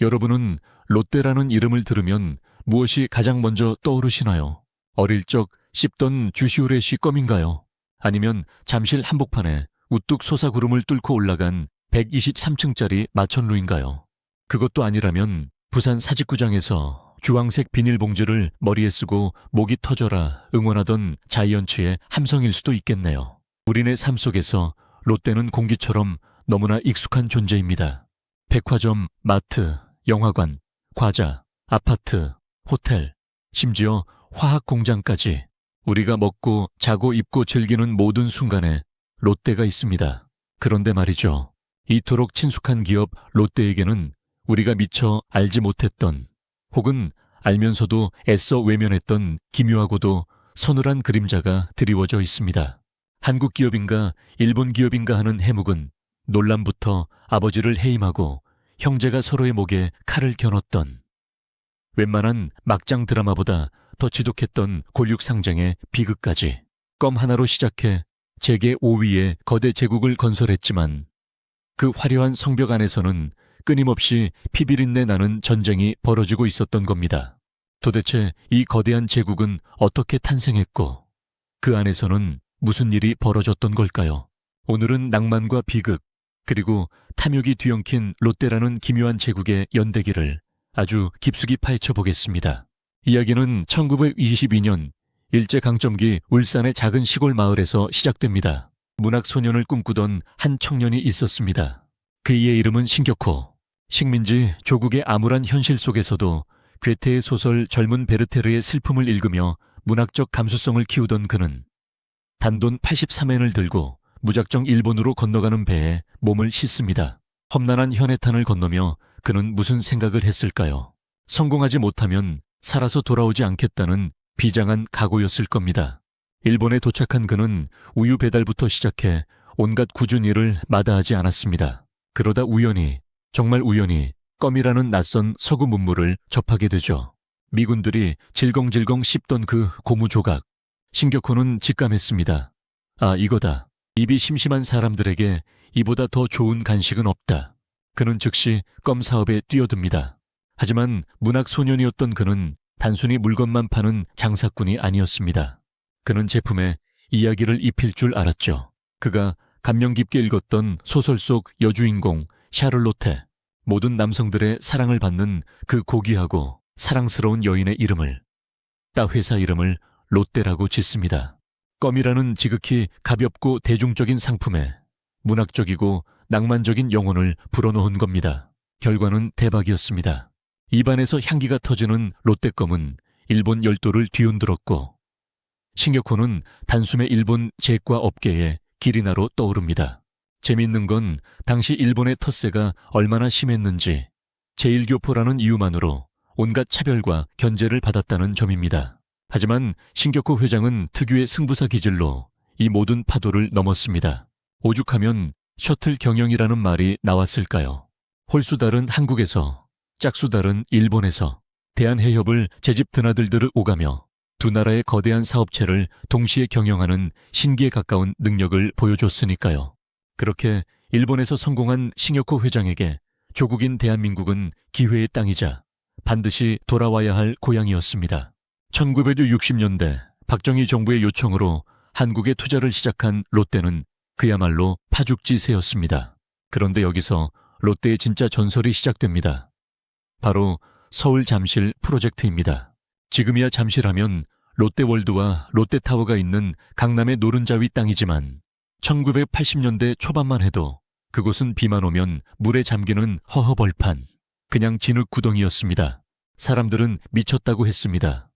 여러분은 롯데라는 이름을 들으면 무엇이 가장 먼저 떠오르시나요? 어릴 적 씹던 주시우레시 껌인가요? 아니면 잠실 한복판에 우뚝 솟아구름을 뚫고 올라간 123층짜리 마천루인가요? 그것도 아니라면 부산 사직구장에서 주황색 비닐봉지를 머리에 쓰고 목이 터져라 응원하던 자이언츠의 함성일 수도 있겠네요. 우리네 삶 속에서 롯데는 공기처럼 너무나 익숙한 존재입니다. 백화점, 마트, 영화관, 과자, 아파트, 호텔, 심지어 화학 공장까지 우리가 먹고 자고 입고 즐기는 모든 순간에 롯데가 있습니다. 그런데 말이죠. 이토록 친숙한 기업 롯데에게는 우리가 미처 알지 못했던 혹은 알면서도 애써 외면했던 기묘하고도 서늘한 그림자가 드리워져 있습니다. 한국 기업인가 일본 기업인가 하는 해묵은 논란부터 아버지를 해임하고 형제가 서로의 목에 칼을 겨눴던 웬만한 막장 드라마보다 더 지독했던 골육 상장의 비극까지 껌 하나로 시작해 세계 5위의 거대 제국을 건설했지만 그 화려한 성벽 안에서는 끊임없이 피비린내 나는 전쟁이 벌어지고 있었던 겁니다. 도대체 이 거대한 제국은 어떻게 탄생했고 그 안에서는 무슨 일이 벌어졌던 걸까요? 오늘은 낭만과 비극 그리고 탐욕이 뒤엉킨 롯데라는 기묘한 제국의 연대기를 아주 깊숙이 파헤쳐 보겠습니다. 이야기는 1922년 일제강점기 울산의 작은 시골 마을에서 시작됩니다. 문학 소년을 꿈꾸던 한 청년이 있었습니다. 그의 이름은 신격호. 식민지 조국의 암울한 현실 속에서도 괴테의 소설 젊은 베르테르의 슬픔을 읽으며 문학적 감수성을 키우던 그는 단돈 83엔을 들고 무작정 일본으로 건너가는 배에 몸을 싣습니다. 험난한 현해탄을 건너며 그는 무슨 생각을 했을까요? 성공하지 못하면 살아서 돌아오지 않겠다는 비장한 각오였을 겁니다. 일본에 도착한 그는 우유 배달부터 시작해 온갖 꾸준 일을 마다하지 않았습니다. 그러다 우연히, 정말 우연히 껌이라는 낯선 서구 문물을 접하게 되죠. 미군들이 질겅질겅 씹던 그 고무 조각. 신격호는 직감했습니다. 아, 이거다. 입이 심심한 사람들에게 이보다 더 좋은 간식은 없다. 그는 즉시 껌 사업에 뛰어듭니다. 하지만 문학 소년이었던 그는 단순히 물건만 파는 장사꾼이 아니었습니다. 그는 제품에 이야기를 입힐 줄 알았죠. 그가 감명 깊게 읽었던 소설 속 여주인공 샤를로테, 모든 남성들의 사랑을 받는 그 고귀하고 사랑스러운 여인의 이름을 따 회사 이름을 롯데라고 짓습니다. 껌이라는 지극히 가볍고 대중적인 상품에 문학적이고 낭만적인 영혼을 불어넣은 겁니다. 결과는 대박이었습니다. 입안에서 향기가 터지는 롯데껌은 일본 열도를 뒤흔들었고 신격호는 단숨에 일본 제과 업계에 기리나로 떠오릅니다. 재미있는 건 당시 일본의 텃세가 얼마나 심했는지 제1교포라는 이유만으로 온갖 차별과 견제를 받았다는 점입니다. 하지만 신격호 회장은 특유의 승부사 기질로 이 모든 파도를 넘었습니다. 오죽하면 셔틀 경영이라는 말이 나왔을까요? 홀수달은 한국에서, 짝수달은 일본에서 대한해협을 제집 드나들들을 오가며 두 나라의 거대한 사업체를 동시에 경영하는 신기에 가까운 능력을 보여줬으니까요. 그렇게 일본에서 성공한 싱여코 회장에게 조국인 대한민국은 기회의 땅이자 반드시 돌아와야 할 고향이었습니다. 1960년대 박정희 정부의 요청으로 한국에 투자를 시작한 롯데는 그야말로 파죽지세였습니다. 그런데 여기서 롯데의 진짜 전설이 시작됩니다. 바로 서울 잠실 프로젝트입니다. 지금이야 잠실하면 롯데월드와 롯데타워가 있는 강남의 노른자 위 땅이지만 1980년대 초반만 해도 그곳은 비만 오면 물에 잠기는 허허벌판, 그냥 진흙 구덩이였습니다. 사람들은 미쳤다고 했습니다.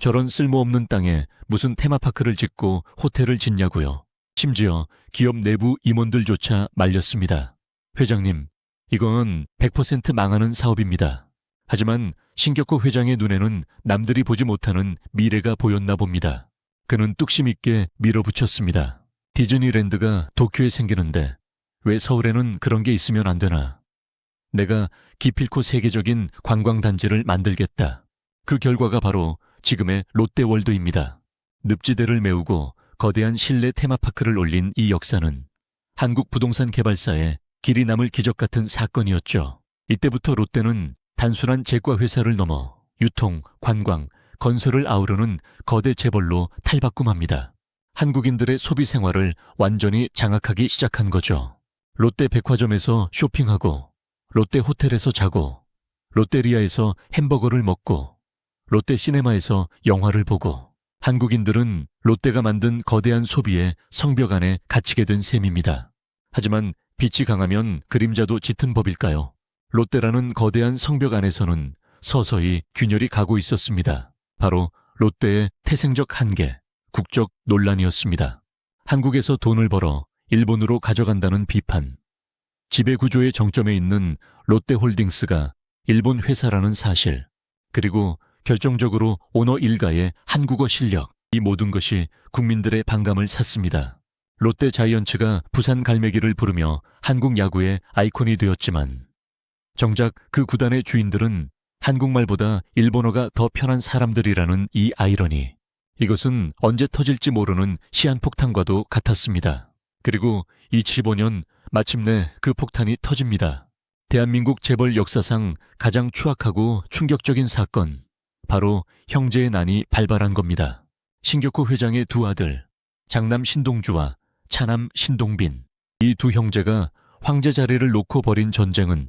저런 쓸모없는 땅에 무슨 테마파크를 짓고 호텔을 짓냐고요. 심지어 기업 내부 임원들조차 말렸습니다. 회장님, 이건 100% 망하는 사업입니다. 하지만 신격호 회장의 눈에는 남들이 보지 못하는 미래가 보였나 봅니다. 그는 뚝심 있게 밀어붙였습니다. 디즈니랜드가 도쿄에 생기는데 왜 서울에는 그런 게 있으면 안 되나? 내가 기필코 세계적인 관광단지를 만들겠다. 그 결과가 바로 지금의 롯데월드입니다. 늪지대를 메우고 거대한 실내 테마파크를 올린 이 역사는 한국 부동산 개발사의 길이 남을 기적 같은 사건이었죠. 이때부터 롯데는 단순한 제과 회사를 넘어 유통, 관광, 건설을 아우르는 거대 재벌로 탈바꿈합니다. 한국인들의 소비 생활을 완전히 장악하기 시작한 거죠. 롯데 백화점에서 쇼핑하고, 롯데 호텔에서 자고, 롯데리아에서 햄버거를 먹고, 롯데 시네마에서 영화를 보고, 한국인들은 롯데가 만든 거대한 소비의 성벽 안에 갇히게 된 셈입니다. 하지만 빛이 강하면 그림자도 짙은 법일까요? 롯데라는 거대한 성벽 안에서는 서서히 균열이 가고 있었습니다. 바로 롯데의 태생적 한계, 국적 논란이었습니다. 한국에서 돈을 벌어 일본으로 가져간다는 비판. 지배 구조의 정점에 있는 롯데홀딩스가 일본 회사라는 사실, 그리고 결정적으로 오너 일가의 한국어 실력, 이 모든 것이 국민들의 반감을 샀습니다. 롯데 자이언츠가 부산 갈매기를 부르며 한국 야구의 아이콘이 되었지만, 정작 그 구단의 주인들은 한국말보다 일본어가 더 편한 사람들이라는 이 아이러니. 이것은 언제 터질지 모르는 시한폭탄과도 같았습니다. 그리고 2015년 마침내 그 폭탄이 터집니다. 대한민국 재벌 역사상 가장 추악하고 충격적인 사건. 바로 형제의 난이 발발한 겁니다. 신격호 회장의 두 아들, 장남 신동주와 차남 신동빈. 이 두 형제가 황제 자리를 놓고 벌인 전쟁은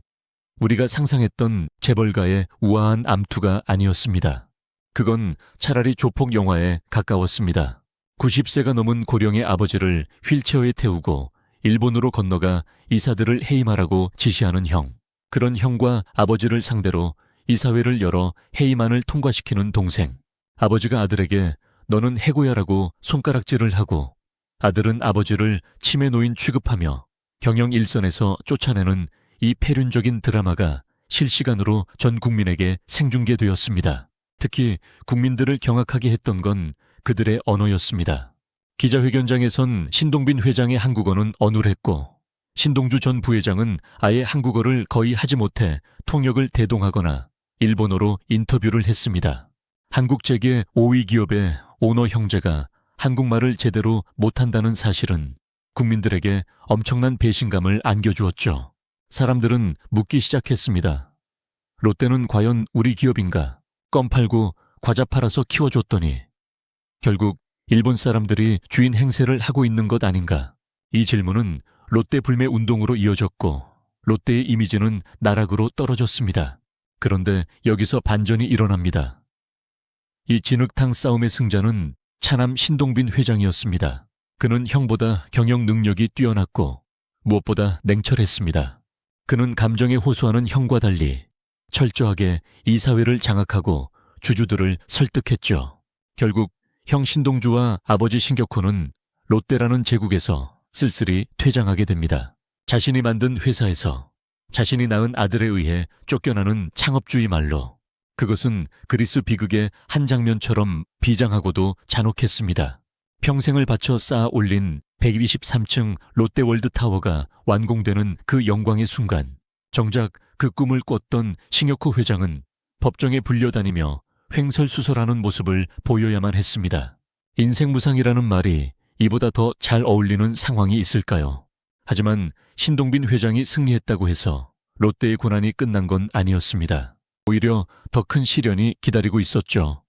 우리가 상상했던 재벌가의 우아한 암투가 아니었습니다. 그건 차라리 조폭 영화에 가까웠습니다. 90세가 넘은 고령의 아버지를 휠체어에 태우고 일본으로 건너가 이사들을 해임하라고 지시하는 형. 그런 형과 아버지를 상대로 이사회를 열어 해임안을 통과시키는 동생. 아버지가 아들에게 너는 해고야라고 손가락질을 하고 아들은 아버지를 치매 노인 취급하며 경영 일선에서 쫓아내는 이 폐륜적인 드라마가 실시간으로 전 국민에게 생중계되었습니다. 특히 국민들을 경악하게 했던 건 그들의 언어였습니다. 기자회견장에선 신동빈 회장의 한국어는 어눌했고 신동주 전 부회장은 아예 한국어를 거의 하지 못해 통역을 대동하거나 일본어로 인터뷰를 했습니다. 한국재계 5위 기업의 오너 형제가 한국말을 제대로 못한다는 사실은 국민들에게 엄청난 배신감을 안겨주었죠. 사람들은 묻기 시작했습니다. 롯데는 과연 우리 기업인가? 껌 팔고 과자 팔아서 키워줬더니 결국 일본 사람들이 주인 행세를 하고 있는 것 아닌가? 이 질문은 롯데 불매 운동으로 이어졌고 롯데의 이미지는 나락으로 떨어졌습니다. 그런데 여기서 반전이 일어납니다. 이 진흙탕 싸움의 승자는 차남 신동빈 회장이었습니다. 그는 형보다 경영 능력이 뛰어났고 무엇보다 냉철했습니다. 그는 감정에 호소하는 형과 달리 철저하게 이사회를 장악하고 주주들을 설득했죠. 결국 형 신동주와 아버지 신격호는 롯데라는 제국에서 쓸쓸히 퇴장하게 됩니다. 자신이 만든 회사에서 자신이 낳은 아들에 의해 쫓겨나는 창업주의 말로 그것은 그리스 비극의 한 장면처럼 비장하고도 잔혹했습니다. 평생을 바쳐 쌓아 올린 123층 롯데월드 타워가 완공되는 그 영광의 순간 정작 그 꿈을 꿨던 싱여코 회장은 법정에 불려다니며 횡설수설하는 모습을 보여야만 했습니다. 인생 무상이라는 말이 이보다 더 잘 어울리는 상황이 있을까요? 하지만 신동빈 회장이 승리했다고 해서 롯데의 고난이 끝난 건 아니었습니다. 오히려 더 큰 시련이 기다리고 있었죠.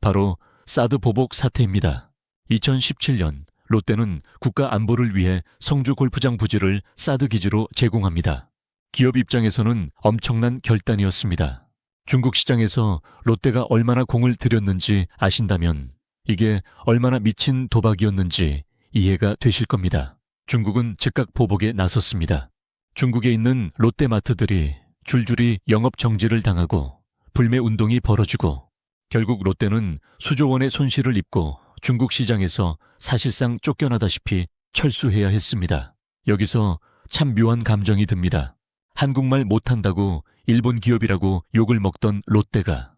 바로 사드 보복 사태입니다. 2017년 롯데는 국가 안보를 위해 성주 골프장 부지를 사드 기지로 제공합니다. 기업 입장에서는 엄청난 결단이었습니다. 중국 시장에서 롯데가 얼마나 공을 들였는지 아신다면 이게 얼마나 미친 도박이었는지 이해가 되실 겁니다. 중국은 즉각 보복에 나섰습니다. 중국에 있는 롯데마트들이 줄줄이 영업 정지를 당하고 불매 운동이 벌어지고 결국 롯데는 수조 원의 손실을 입고 중국 시장에서 사실상 쫓겨나다시피 철수해야 했습니다. 여기서 참 묘한 감정이 듭니다. 한국말 못한다고 일본 기업이라고 욕을 먹던 롯데가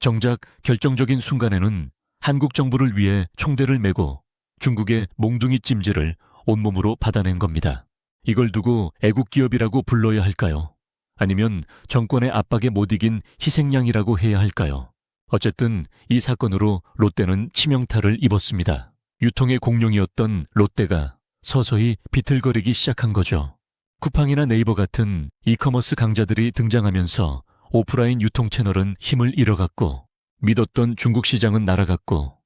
정작 결정적인 순간에는 한국 정부를 위해 총대를 메고 중국의 몽둥이 찜질을 온몸으로 받아낸 겁니다. 이걸 두고 애국 기업이라고 불러야 할까요? 아니면 정권의 압박에 못 이긴 희생양이라고 해야 할까요? 어쨌든 이 사건으로 롯데는 치명타를 입었습니다. 유통의 공룡이었던 롯데가 서서히 비틀거리기 시작한 거죠. 쿠팡이나 네이버 같은 이커머스 강자들이 등장하면서 오프라인 유통 채널은 힘을 잃어갔고 믿었던 중국 시장은 날아갔고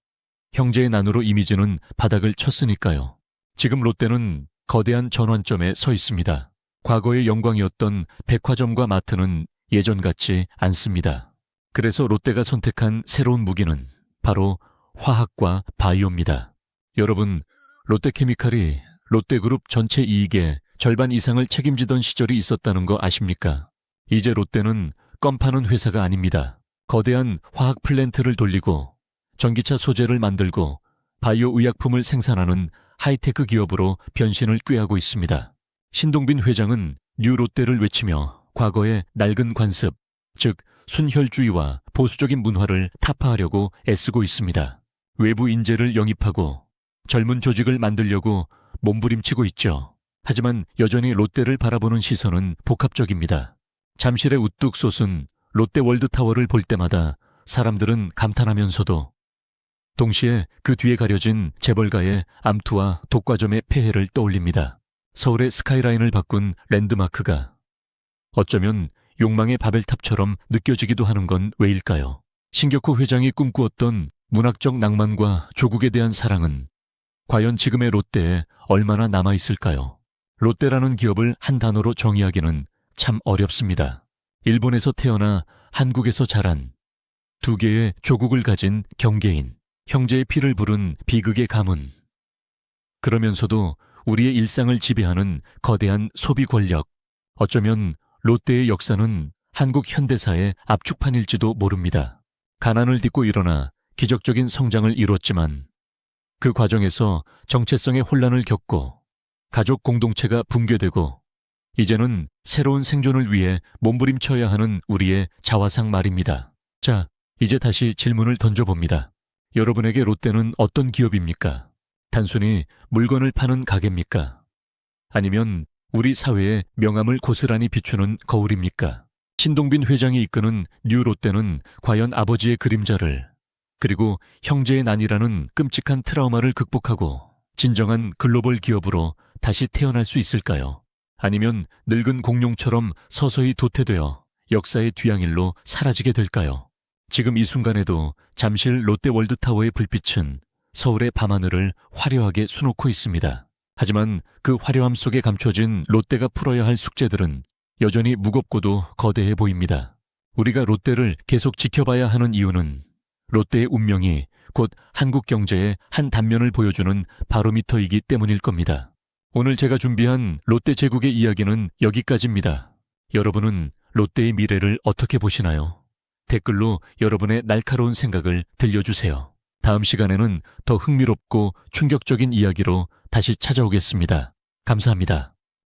형제의 난으로 이미지는 바닥을 쳤으니까요. 지금 롯데는 거대한 전환점에 서 있습니다. 과거의 영광이었던 백화점과 마트는 예전 같지 않습니다. 그래서 롯데가 선택한 새로운 무기는 바로 화학과 바이오입니다. 여러분, 롯데케미칼이 롯데그룹 전체 이익의 절반 이상을 책임지던 시절이 있었다는 거 아십니까? 이제 롯데는 껌 파는 회사가 아닙니다. 거대한 화학 플랜트를 돌리고 전기차 소재를 만들고 바이오 의약품을 생산하는 하이테크 기업으로 변신을 꾀하고 있습니다. 신동빈 회장은 뉴 롯데를 외치며 과거의 낡은 관습, 즉 순혈주의와 보수적인 문화를 타파하려고 애쓰고 있습니다. 외부 인재를 영입하고 젊은 조직을 만들려고 몸부림치고 있죠. 하지만 여전히 롯데를 바라보는 시선은 복합적입니다. 잠실의 우뚝 솟은 롯데 월드타워를 볼 때마다 사람들은 감탄하면서도 동시에 그 뒤에 가려진 재벌가의 암투와 독과점의 폐해를 떠올립니다. 서울의 스카이라인을 바꾼 랜드마크가 어쩌면 욕망의 바벨탑처럼 느껴지기도 하는 건 왜일까요? 신격호 회장이 꿈꾸었던 문학적 낭만과 조국에 대한 사랑은 과연 지금의 롯데에 얼마나 남아있을까요? 롯데라는 기업을 한 단어로 정의하기는 참 어렵습니다. 일본에서 태어나 한국에서 자란 두 개의 조국을 가진 경계인, 형제의 피를 부른 비극의 가문. 그러면서도 우리의 일상을 지배하는 거대한 소비 권력. 어쩌면 롯데의 역사는 한국 현대사의 압축판일지도 모릅니다. 가난을 딛고 일어나 기적적인 성장을 이뤘지만 그 과정에서 정체성의 혼란을 겪고 가족 공동체가 붕괴되고 이제는 새로운 생존을 위해 몸부림쳐야 하는 우리의 자화상 말입니다. 자, 이제 다시 질문을 던져봅니다. 여러분에게 롯데는 어떤 기업입니까? 단순히 물건을 파는 가게입니까? 아니면 우리 사회의 명암을 고스란히 비추는 거울입니까? 신동빈 회장이 이끄는 뉴 롯데는 과연 아버지의 그림자를 그리고 형제의 난이라는 끔찍한 트라우마를 극복하고 진정한 글로벌 기업으로 다시 태어날 수 있을까요? 아니면 늙은 공룡처럼 서서히 도태되어 역사의 뒤양일로 사라지게 될까요? 지금 이 순간에도 잠실 롯데월드타워의 불빛은 서울의 밤하늘을 화려하게 수놓고 있습니다. 하지만 그 화려함 속에 감춰진 롯데가 풀어야 할 숙제들은 여전히 무겁고도 거대해 보입니다. 우리가 롯데를 계속 지켜봐야 하는 이유는 롯데의 운명이 곧 한국 경제의 한 단면을 보여주는 바로미터이기 때문일 겁니다. 오늘 제가 준비한 롯데 제국의 이야기는 여기까지입니다. 여러분은 롯데의 미래를 어떻게 보시나요? 댓글로 여러분의 날카로운 생각을 들려주세요. 다음 시간에는 더 흥미롭고 충격적인 이야기로 다시 찾아오겠습니다. 감사합니다.